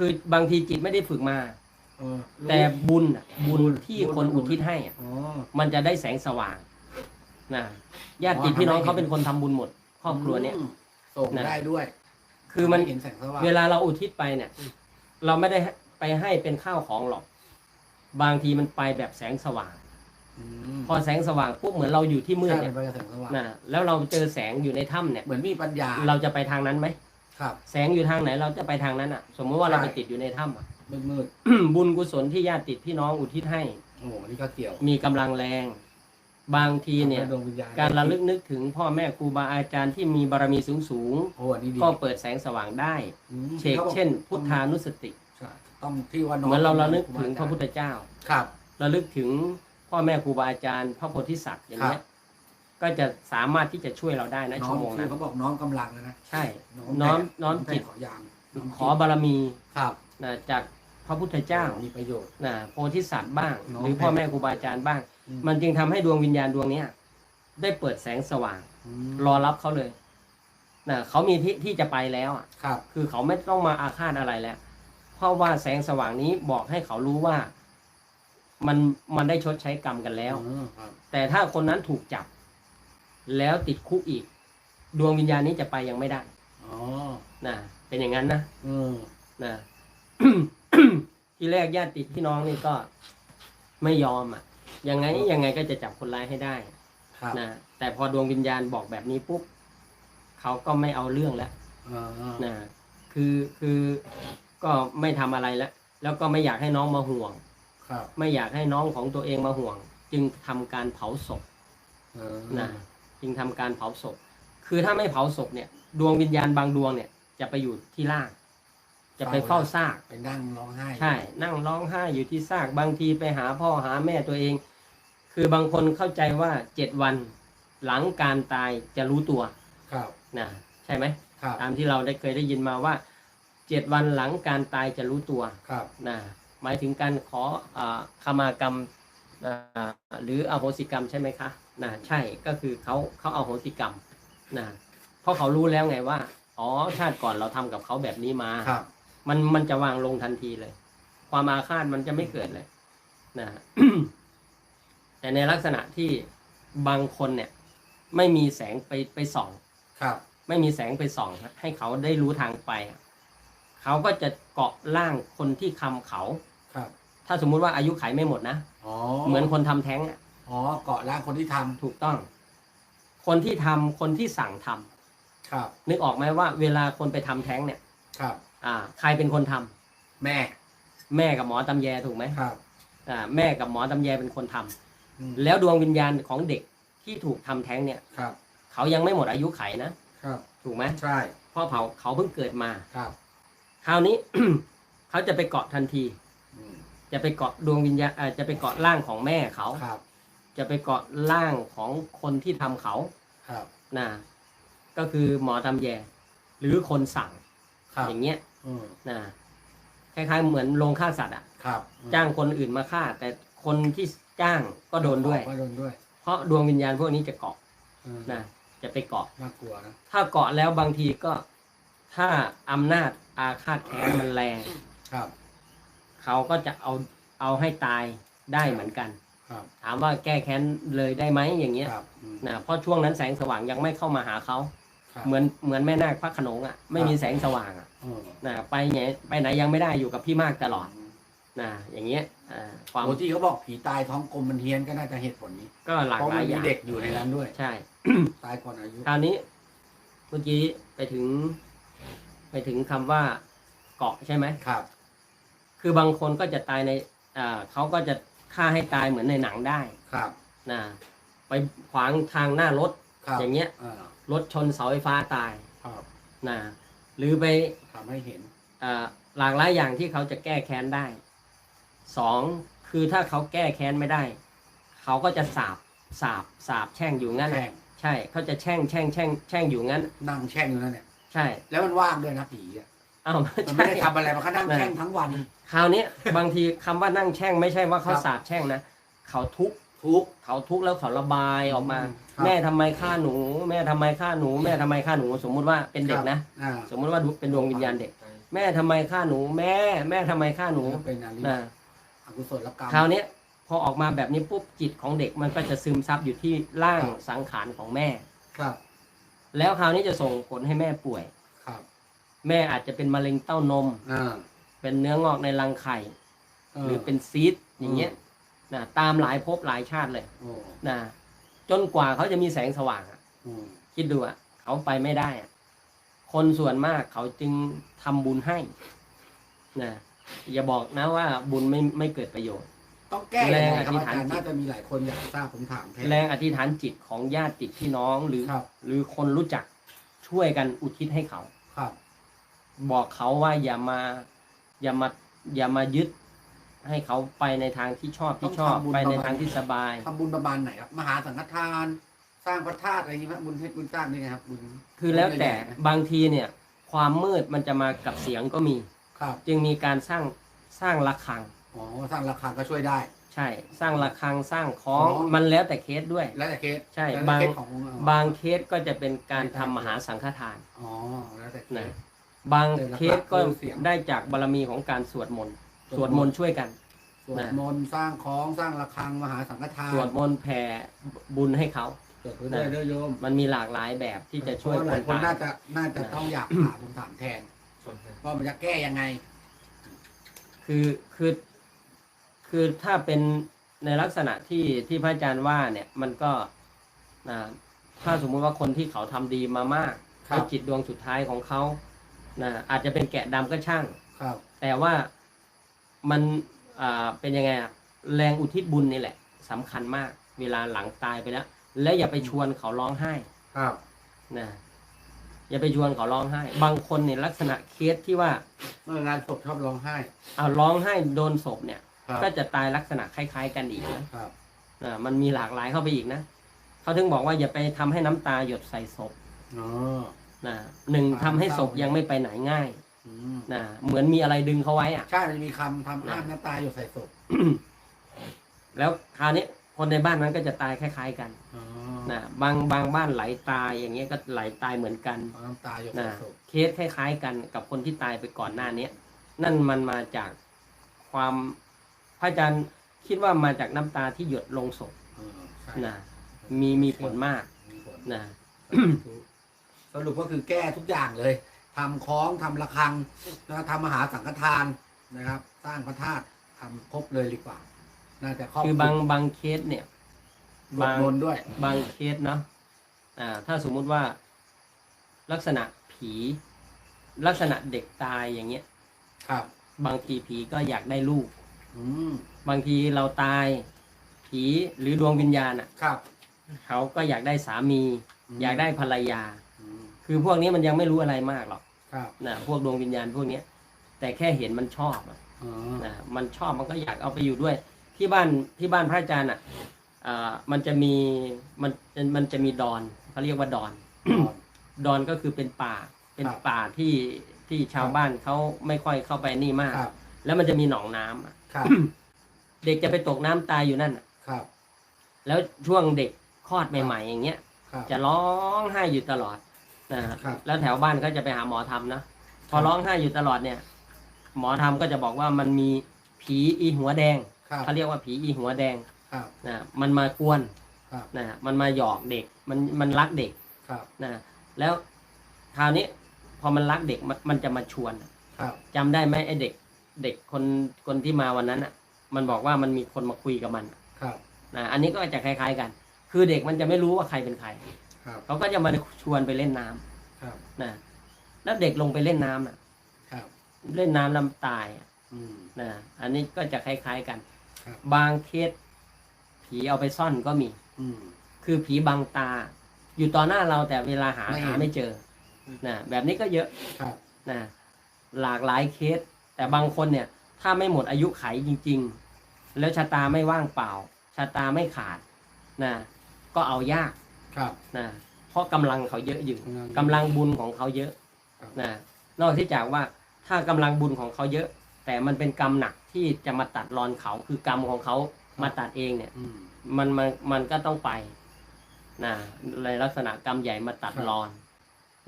คือบางทีจิตไม่ได้ฝึกมา เออรู้แต่บุญน่ะบุญบุญที่บุญคนบุญอุทิศให้อะ อ๋อ มันจะได้แสงสว่างนะญาติพี่น้องเขาเป็นคนทำบุญหมด ครอบครัวเนี่ย มส่งนะ ได้ด้วยคือมัน เห็นแสงสว่างเวลาเราอุทิศไปเนี่ย เราไม่ได้ไปให้เป็นข้าวของหรอก บางทีมันไปแบบแสงสว่าง อืมพอแสงสว่างปุ๊บเหมือนเราอยู่ที่มืดใช่เนี่ยเป็นแสงสว่างนะแล้วเราเจอแสงอยู่ในถ้ำเนี่ย เหมือนมีปัญญาเราจะไปทางนั้นไหม ครับ แสงอยู่ทางไหนเราจะไปทางนั้นอะ สมมติว่าเราใช่ไปติดอยู่ในถ้ำอะ มืดมืดบุญกุศลที่ญาติติดพี่น้องอุทิศให้ ๆโอ้โหอันนี่ก็เกี่ยวมีกำลังแรง บางทีเนี่ยทำให้ดวงวิญญาณการระลึกนึกถึงพ่อแม่ครูบาอาจารย์ที่มีบารมีสูงสูงโอ้อันนี้ดีๆก็เปิดแสงสว่างได้อืมเชกเช่น พุทธานุสติ ใช่ต้องที่ว่าเหมือนเราระลึกถึงพระพุทธเจ้า ครับ ระลึกถึงพ่อแม่ครูบาอาจารย์ พระโพธิสัตว์อย่างเงี้ย ครับ ก็จะสามารถที่จะช่วยเราได้นะน้อชั่งวโมงคืนั้อนเขาบอกน้อมกำลังนะนะใช่ น้อมน้อมแต่จิต ขอยางขอบารมีครับนะจากพระพุทธเจ้ามีประโยชน์ นะโพธิสัตว์บ้าง น้อมหรือพ่อแม่ครูบาอาจารย์บ้าง อืม มันจึงทำให้ดวงวิญญาณดวงเนี้ยได้เปิดแสงสว่างอืมรอรับเขาเลยนะเขามีที่ที่จะไปแล้วอะครับ คือเขาไม่ต้องมาอาฆาตอะไรแล้ว เพราะว่าแสงสว่างนี้บอกให้เขารู้ว่า มันมันได้ชดใช้กรรมกันแล้ว อืมครับแต่ถ้าคนนั้นถูกจับ แล้วติดคุกอีก ดวงวิญญาณนี้จะไปยังไม่ได้อ๋อนะเป็นอย่างนั้นนะอืมนะทีแรกญาติพี่น้องนี่ก็ไม่ยอมอะ ยังไงยังไงก็จะจับคนร้ายให้ได้ครับนะแต่พอดวงวิญญาณบอกแบบนี้ปุ๊บเขาก็ไม่เอาเรื่องแล้วอ่านะคือคือก็ไม่ทำอะไรแล้ว แล้วก็ไม่อยากให้น้องมาห่วง ครับไม่อยากให้น้องของตัวเองมาห่วง จึงทำการเผาศพเออนะ จึงทำการเผาศพ คือถ้าไม่เผาศพเนี่ย ดวงวิญญาณบางดวงเนี่ย จะไปอยู่ที่ล่าง จะไปเฝ้าซากไปนั่งร้องไห้ใช่ นั่งร้องไห้อยู่ที่ซากบางทีไปหาพ่อหาแม่ตัวเอง คือบางคนเข้าใจว่าเจ็ดวันหลังการตายจะรู้ตัวครับนะใช่ไหมครับตามที่เราได้เคยได้ยินมาว่าเจ็ดวันหลังการตายจะรู้ตัวครับนะหมายถึงการขออาขมากรรมอ่าหรืออโหสิกรรมใช่ไหมคะ นะใช่ก็คือเขาเขาเอาโหสิกรรมนะเพราะเขารู้แล้วไงว่า อ๋อชาติก่อนเราทำกับเขาแบบนี้มาครับ มันมันจะวางลงทันทีเลย ความอาฆาตมันจะไม่เกิดเลยนะแต่ในลักษณะที่บางคนเนี่ย ไม่มีแสงไปไปส่องครับ ไม่มีแสงไปส่อง ให้เขาได้รู้ทางไปอะเขาก็จะเกาะร่างคนที่คำเขาครับ ถ้าสมมุติว่าอายุไขไม่หมดนะอ๋อเหมือนคนทำแท้งอะ อ๋อเกาะร่างคนที่ทำถูกต้อง คนที่ทำคนที่สั่งทำครับ นึกออกไหมว่า เวลาคนไปทำแท้งเนี่ยครับ อ่า ใครเป็นคนทำแม่แม่กับหมอตำแยถูกไหมครับอ่าแม่กับหมอตำแยเป็นคนทำอืมแล้วดวงวิญญาณของเด็กที่ถูกทำแท้งเนี่ย ครับ เขายังไม่หมดอายุไขนะครับ ถูกไหมใช่เพราะเขาเขาเพิ่งเกิดมา ครับคราวนี้ เขาจะไปเกาะทันที อืมจะไปเกาะดวงวิญญาณอ่าจะไปเกาะร่างของแม่เขา ครับ จะไปเกาะร่างของคนที่ทำเขาครับนะก็คือหมอตำแยหรือคนสั่งครับอย่างเงี้ยอืมนะคล้ายๆ เหมือนโรงฆ่าสัตว์อะครับอืมจ้างคนอื่นมาฆ่า แต่คนที่จ้างก็โดนด้วยก็โดนด้วย เพราะดวงวิญญาณพวกนี้จะเกาะอืมนะจะไปเกาะน่ากลัวนะถ้าเกาะแล้วบางทีก็ ถ้าอำนาจอาฆาตแค้นมันแรงครับ เขาก็จะเอาเอาให้ตายได้เหมือนกัน ครับ ถามว่าแก้แค้นเลยได้ไหมอย่างเงี้ยครับอืม นะเพราะช่วงนั้นแสงสว่างยังไม่เข้ามาหาเขาครับ เหมือนเหมือนแม่นาคพระโขนงอะไม่มีแสงสว่างอะอืมนะไปไหนไปไหนยังไม่ได้อยู่กับพี่มากตลอดนะอย่างเงี้ยอ่าความโอ้ที่เขาบอกผีตายท้องกลมมันเฮี้ยนก็น่าจะเหตุผลนี้ ก็หลากเพราะหลามัยนอมีย่างเด็กอยู่ในนั้นด้วย ใช่ ตายก่อนอายุ คราวนี้เมื่อกี้ไปถึง ไปถึงคำว่าเกาะใช่ไหม ครับ คือบางคนก็จะตายในอ่าเขาก็จะ ฆ่าให้ตายเหมือนในหนังได้ครับ นะไปขวางทางหน้ารถครับอย่างเงี้ยอ่ารถชนเสาไฟฟ้าตายครับนะหรือไปทำให้เห็นอ่าหลากหลายอย่างที่เขาจะแก้แค้นได้สองคือถ้าเขาแก้แค้นไม่ได้ เขาก็จะสาบสาบสาบแช่งอยู่งั้นแช่ง ใช่เขาจะแช่งแช่งแช่งแช่งอยู่งั้น นั่งแช่งอยู่นั่นเนี่ย ใช่ แล้วมันว่างด้วยนะผีอะ อ้าวมันใช่ไม่ได้ทำอะไรมันก็นั่งนั่นแช่งทั้งวันคราวนี้บางทีคำว่านั่งแช่งไม่ใช่ว่าเขาครับสาบแช่งนะเขาทุกข์ทุกข์ เขาทุกข์แล้วเขาระบายออกมา ครับ แม่ทำไมฆ่าหนู แม่ทำไมฆ่าหนู แม่ทำไมฆ่าหนู สมมุติว่าเป็นเด็กนะ อ่าสมมุติว่าเป็นดวงวิญญาณเด็ก แม่ทำไมฆ่าหนู แม่แม่ทำไมฆ่าหนูแล้วเป็นอารินะ อกุศลกรรม คราวเนี้ยพอออกมาแบบนี้ปุ๊บจิตของเด็กมันก็จะซึมซับอยู่ที่ร่างสังขารของแม่ ครับ แล้วคราวนี้จะส่งผลให้แม่ป่วยครับ แม่อาจจะเป็นมะเร็งเต้านม อ่า เป็นเนื้องอกในรังไข่ หรือเป็นซีดอย่างเงี้ยนะตามหลายภพหลายชาติเลยโอ้นะจนกว่าเขาจะมีแสงสว่างอะอืมคิดดูอะเขาไปไม่ได้อะคนส่วนมากเขาจึงทำบุญให้นะอย่าบอกนะว่าบุญไม่ไม่เกิดประโยชน์ต้องแก้ยังไงครับแรงอธิษอาฐานจารย์น่าจะมีหลายคนอยากทราบผมถามแทนแรงอธิษฐานจิตของญาติพี่น้องหรือครับหรือคนรู้จักช่วยกันอุทิศให้เขาครับ บอกเขาว่าอย่ามาอย่ามาอย่ามายึด ให้เขาไปในทางที่ชอบที่ชอบไปในทางที่สบาย ทำบุญประมาณไหนครับมหาสังฆทาน สร้างพระธาตุอะไรอย่างนี้ครับบุญเพชรบุญจ้างนี่ไงครับบุญคือแล้วแต่บุญใหญ่ๆนะบางทีเนี่ย ความมืดมันจะมากับเสียงก็มี ครับจึงมีการสร้างสร้างระฆัง อ๋อสร้างราคาก็ช่วยได้ ใช่ สร้างระฆังสร้างคล้องอ๋อมันแล้วแต่เคสด้วย แล้วแต่เคสใช่แล้วแต่บาง เคสของบางเคสก็จะเป็นการทำมหาสังฆทาน อ๋อแล้วแต่เคนะส บางแต่หลักๆเคสก็คือเสียงได้จากบารมีของการสวดมนต์สสววดดมมนนต์ต์ช่วยกันสวดนะมนต์สร้างคล้องสร้างระฆังมหาสังฆทานสวดมนต์แผ่บุญให้เขาเกิดขึ้นได้เด้อโยมมันมีหลากหลายแบบที่จะช่วยเพราหคลายนคนตายน่าจะน่าจะต้องอยากถามผมถามแทนว่ามันจะแก้ยังไง คือคือคือถ้าเป็นในลักษณะที่ที่พระอาจารย์ว่าเนี่ยมันก็นะถ้าสมมุติว่าคนที่เขาทำดีมามากครับแล้วจิตดวงสุดท้ายของเขา นะอาจจะเป็นแกะดำก็ช่าง ครับ แต่ว่ามันอ่าเป็นยังไงอะแรงอุทิศบุญนี่แหละสำคัญมาก เวลาหลังตายไปแล้ว และอย่าไปชวนเขาร้องไห้ครับ นะอย่าไปชวนเขาร้องไห้ บางคนเนี่ยลักษณะเคสที่ว่าเมื่องานศพชอบร้องไห้ เอาร้องไห้โดนศพเนี่ย ครับ ก็จะตายลักษณะคล้าย ๆ กันอีกนะครับ นะมันมีหลากหลายเข้าไปอีกนะเขาถึงบอกว่าอย่าไปทำให้น้ำตาหยดใส่ศพ อ๋อ นะหนึ่งความทำให้ศพเศร้ายัยังไม่ไปไหนง่ายอืมนะเหมือนมีอะไรดึงเขาไว้อะใช่มันจะมีคำทำห้ามน้ำตาอยู่ใส่ศพแล้วคราวนี้คนในบ้านนั้นก็จะตายคล้ายๆกันอ๋อนะบางบางบ้านไหลตายอย่างเงี้ยก็ไหลตายเหมือนกันเอาน้ำตาอยู่นะใส่ศพเคสคล้ายๆกันกับคนที่ตายไปก่อนหน้าเนี้ยนั่นมันมาจากความพระอาจารย์คิดว่ามาจากน้ำตาที่หยดลงศพเออใช่นะมีมีผลมากมีผลนะ ส รุปก็คือแก้ทุกอย่างเลยทำคล้องทำระฆังนะทำมหาสังฆทานนะครับ สร้างพระธาตุทำครบเลยดีกว่า น่าจะครอบคือบางบางเคสเนี่ย บางมนต์ด้วย บางเคสเนาะอ่า ถ้าสมมุติว่าลักษณะผีลักษณะเด็กตายอย่างเงี้ย ครับ บางทีผีก็อยากได้ลูกอืมบางทีเราตาย ผีหรือดวงวิญญาณอะ ครับ เขาก็อยากได้สามีมอยากได้ภรรยาอืม คือพวกนี้มันยังไม่รู้อะไรมากหรอกครับนะพวกดวงวิญญาณพวกเนี้ย แต่แค่เห็นมันชอบอะอ๋อนะมันชอบมันก็อยากเอาไปอยู่ด้วย ที่บ้านที่บ้านพระอาจารย์อะอ่ามันจะมีมันมันจะมีดอนเขาเรียกว่าดอน ดอนก็คือเป็นป่าเป็นครับป่าที่ที่ชาวบ้านเขาไม่ค่อยเข้าไปนี่มาก ครับแล้วมันจะมีหนองน้ำอะครับเด็กจะไปตกน้ำตายอยู่นั่นอะครับแล้วช่วงเด็กคลอดใหม่ ๆ อย่างเงี้ย ครับจะร้องไห้อยู่ตลอด นะครับ แล้วแถวบ้านก็จะไปหาหมอทำนะ พอครับร้องไห้อยู่ตลอดเนี่ย หมอทำก็จะบอกว่ามันมีผีอีหัวแดงครับเขาเรียกว่าผีอีหัวแดงครับ นะ มันมากวนครับ นะ มันมาหยอกเด็ก มันมันรักเด็กครับ นะแล้วคราวนี้พอมันรักเด็กมันมันจะมาชวนครับ จำได้ไหมไอ้เด็ก เด็กคนคนที่มาวันนั้นอะ มันบอกว่ามันมีคนมาคุยกับมัน ครับ นะอันนี้ก็จะคล้ายๆกัน คือเด็กมันจะไม่รู้ว่าใครเป็นใคร ครับเขาก็จะมาชวนไปเล่นน้ำครับนะแล้วเด็กลงไปเล่นน้ำน่ะ ครับ เล่นน้ำแล้วตายอะอืม นะอันนี้ก็จะคล้ายๆกัน ครับ บางเคสผีเอาไปซ่อนก็มี อืม คือผีบังตา อยู่ต่อหน้าเราแต่เวลาหาไม่เห็น หาไม่เจอนะแบบนี้ก็เยอะครับ นะหลากหลายเคส แต่บางคนเนี่ย ถ้าไม่หมดอายุไขจริง ๆ แล้วชะตาไม่ว่างเปล่าชะตาไม่ขาดนะก็เอายาก ครับ นะเพราะกำลังเขาเยอะอยู่กำลังกำลังบุญของเขาเยอะครับ นะนอกที่จากว่าถ้ากำลังบุญของเขาเยอะ แต่มันเป็นกรรมหนักที่จะมาตัดรอนเขาคือกรรมของเขามาตัดเองเนี่ย อืม มันมันมันก็ต้องไปนะในลักษณะกรรมใหญ่มาตัดครับ รอน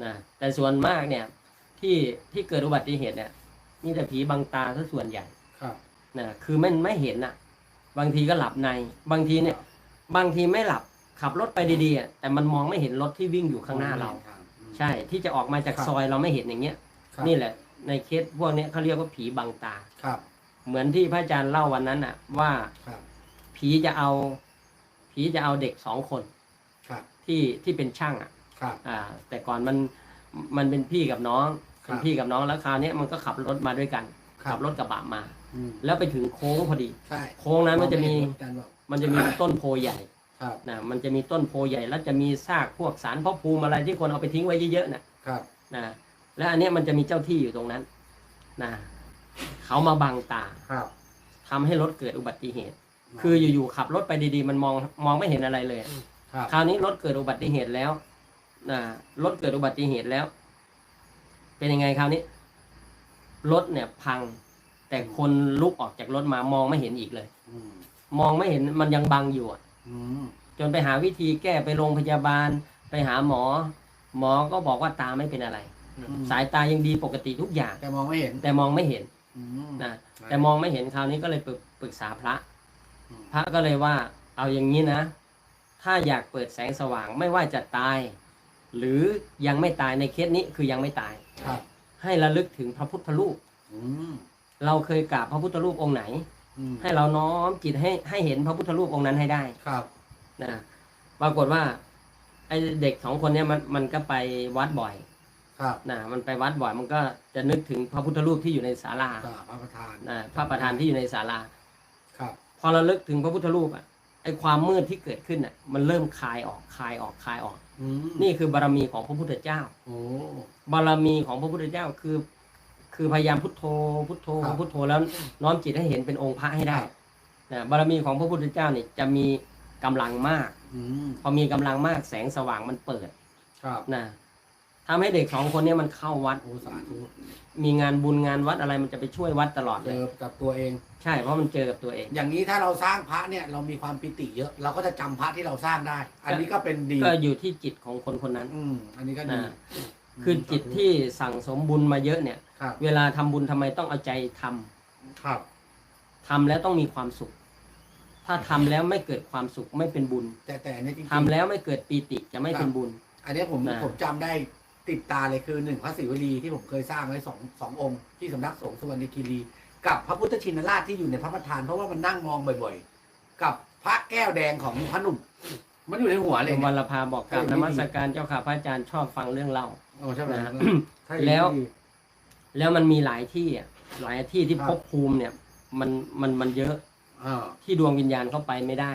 นะแต่ส่วนมากเนี่ย ที่ที่เกิดอุบัติเหตุเนี่ยมีแต่ผีบังตาซะส่วนใหญ่ ครับ นะคือมันไม่เห็นอะ บางทีก็หลับใน บางทีเนี่ย บางทีไม่หลับ ขับรถไปดีๆอะแต่มันมองไม่เห็นรถที่วิ่งอยู่ข้างหน้าเรา ใช่ที่จะออกมาจากครับซอยเราไม่เห็นอย่างเงี้ยครับนี่แหละ ในเคสพวกเนี้ยเขาเรียกว่าผีบังตาครับ เหมือนที่พระอาจารย์เล่าวันนั้นอะ ว่าครับผีจะเอา ผีจะเอาเด็กสองคนครับที่ที่เป็นช่างอะครับอ่า แต่ก่อนมันมันเป็นพี่กับน้องครับเป็นพี่กับน้องแล้วคราวเนี้ยมันก็ขับรถมาด้วยกันครับขับรถกระบะมาอืมแล้วไปถึงโค้งพอดีใช่โค้งนั้นมันจะมีอาจารย์บอกมันจะมีต้นโพใหญ่ ครับนะมันจะมีต้นโพใหญ่แล้วจะมีซากพวกสารพระภูมิอะไรที่คนเอาไปทิ้งไว้เยอะๆน่ะครับนะและอันเนี้ยมันจะมีเจ้าที่อยู่ตรงนั้นนะเขามาบังตาครับทำให้รถเกิดอุบัติเหตุ คืออยู่ๆขับรถไปดีๆ มันมองมองไม่เห็นอะไรเลยครับคราวนี้รถเกิดอุบัติเหตุแล้วนะรถเกิดอุบัติเหตุแล้ว เป็นยังไงคราวนี้รถเนี่ยพัง แต่คนลุกออกจากรถมามองไม่เห็นอีกเลยอืมมองไม่เห็นมันยังบังอยู่อะอืม จนไปหาวิธีแก้ไปโรงพยาบาล ไปหาหมอ หมอก็บอกว่าตาไม่เป็นอะไร สายตายังดีปกติทุกอย่าง แต่มองไม่เห็นแต่มองไม่เห็นอืมนะแต่มองไม่เห็นคราวนี้ก็เลยปรึกปรึกษาพระอืมพระก็เลยว่า เอาอย่างนี้นะ ถ้าอยากเปิดแสงสว่างไม่ว่าจะตาย หรือยังไม่ตายในเคสนี้คือยังไม่ตายครับให้ระลึกถึงพระพุทธรูปอืมเราเคยกราบพระพุทธรูปองค์ไหนอืม ให้เราน้อมจิตให้ให้เห็นพระพุทธรูปองค์นั้นให้ได้ครับนะปรากฏว่าไอเด็กสองคนเนี้ยมันมันก็ไปวัดบ่อย ครับนะมันไปวัดบ่อยมันก็จะนึกถึงพระพุทธรูปที่อยู่ในศาลาตาพระประธานนะพระประธานที่อยู่ในศาลาครับ พอเราลึกถึงพระพุทธรูปอะไอความมืดที่เกิดขึ้นอะ มันเริ่มคลายออกคลายออกคลายออกอืมนี่คือบารมีของพระพุทธเจ้าโอ้บารมีของพระพุทธเจ้าคือ คือพยายามพุทโธพุทโธครับ พุทโธแล้วน้อมจิตให้เห็นเป็นองค์พระให้ได้นะบารมีของพระพุทธเจ้าเนี่ยจะมีกำลังมาก อืมพอมีกำลังมากแสงสว่างมันเปิดครับนะทำให้เด็กสองคนเนี้มันเข้าวัด โอ้สาธุมีงานบุญงานวัดอะไรมันจะไปช่วยวัดตลอดเจเลย อกับตัวเอง ใช่เพราะมันเจอกับตัวเอง อย่างนี้ถ้าเราสร้างพระเนี่ยเรามีความปิติเยอะ เราก็จะจำพระที่เราสร้างได้ อันนี้ก็เป็นดีก็อยู่ที่จิตของคนคนนั้น อืมอันนี้ก็ดีนะคือจิตที่สั่งสมบุญมาเยอะเนี่ย ครับเวลาทำบุญทำไมต้องเอาใจทำครับ ทำแล้วต้องมีความสุข ถ้าทำแล้วไม่เกิดความสุขไม่เป็นบุญแต่แต่อันนี้จริงๆ ทำแล้วไม่เกิดปีติจะไม่เป็นบุญ อันนี้ผมนะ ผมจำได้ติดตาเลยคือหนึ่งพระศิวลีที่ผมเคยสร้างไว้สองสององค์ ที่สำนักสงฆ์สุวรรณคีรี กับพระพุทธชินราชที่อยู่ในพระประธานเพราะว่ามันนั่งมองบ่อยๆ กับพระแก้วแดงของพระหนุ่ม มันอยู่ในหัวเลยวัเนี่ยลภาบอกกรารนมัสการเจ้าค่ะพระอาจารย์ชอบฟังเรื่องเล่า โอ้ใช่ไหมนะถ้าแล้วดี แล้วมันมีหลายที่อะหลายที่ที่ครับภพภูมิเนี่ย มันมันมันเยอะอ่าที่ดวงวิญญาณเข้าไปไม่ได้